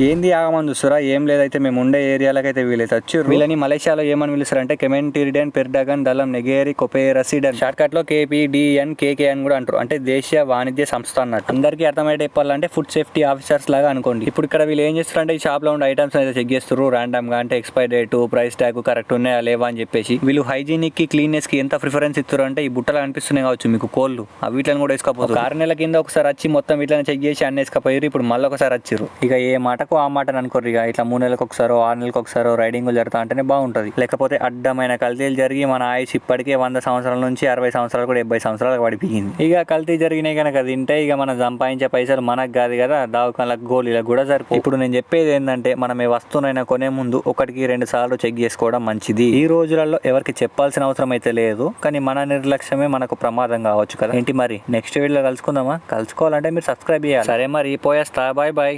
ఏంది ఆగమని చూస్తారా? ఏం లేదైతే మేము ఉండే ఏరియాలకైతే వీళ్ళైతే వచ్చారు వీళ్ళని మలేషియాలో ఏమని పిలుస్తారంటే కెమెంటిరిడెన్ పెర్డగన్ దళం నెగేరి కొపేరసిడన్ షార్ట్ కట్లో కేపీడిఎన్ కేకే అని కూడా అంటారు. అంటే దేశీయ వాణిజ్య సంస్థ అన్నట్టు. అందరికీ అర్థమయ్యే చెప్పాలంటే ఫుడ్ సేఫ్టీ ఆఫీసర్స్ లాగా అనుకోండి. ఇప్పుడు ఇక్కడ వీళ్ళు ఏం చేస్తారంటే ఈ షాప్లో ఉండే ఐటమ్స్ అయితే చెక్ చేస్తారు ర్యాండమ్గా అంటే expire date price tag correct ఉన్నాయా లేవా అని చెప్పేసి. వీళ్ళు హైజీనిక్కి క్లీన్నెస్కి ఎంత ప్రిఫరెన్స్ ఇస్తారు అంటే ఈ బుట్టలు అనిపిస్తున్నాయి కావచ్చు మీకు కోళ్ళు. ఆ వీటిని కూడా వేసుకోపోతారు. ఆరు నెలల కింద ఒకసారి వచ్చి మొత్తం వీటిని చెక్ చేసి అన్ని వేసుకపోయారు ఇప్పుడు మళ్ళీ ఒకసారి వచ్చారు ఇక ఏ మాటకు ఆ మాట అనుకోరు. ఇక ఇట్లా మూడు నెలలకు ఒకసారో ఆరు నెలలకు ఒకసారో రైడింగ్ జరుగుతా అంటేనే బాగుంటుంది. లేకపోతే అడ్డమైన కల్తీలు జరిగి మన ఆయుష్ ఇప్పటికే వంద సంవత్సరాల నుంచి అరవై సంవత్సరాలు కూడా డెబ్బై సంవత్సరాలకు పడిపోయింది. ఇక కల్తీ జరిగినాయి కనుక తింటే ఇక మనం సంపాదించే పైసలు మనకు కాదు కదా. దావకాలకు గోళీలకు కూడా సరిపో ఇప్పుడు నేను చెప్పేది ఏంటంటే మనం ఏ వస్తువునైనా కొనే ముందు ఒకటికి రెండు సార్లు చెక్ చేసుకోవడం మంచిది. ఈ రోజులలో ఎవరికి చెప్పాల్సిన అవసరం అయితే లేదు. కానీ మన నిర్లక్ష్యమే మనకు ప్రమాదం కావచ్చు కదా. ఏంటి మరి? నెక్స్ట్ వీడియోలో కలుసుకుందామా? కలుసుకోవాలంటే మీరు సబ్స్క్రైబ్ చేయాలి. సరే మరి పోయేస్తా బాయ్ బాయ్.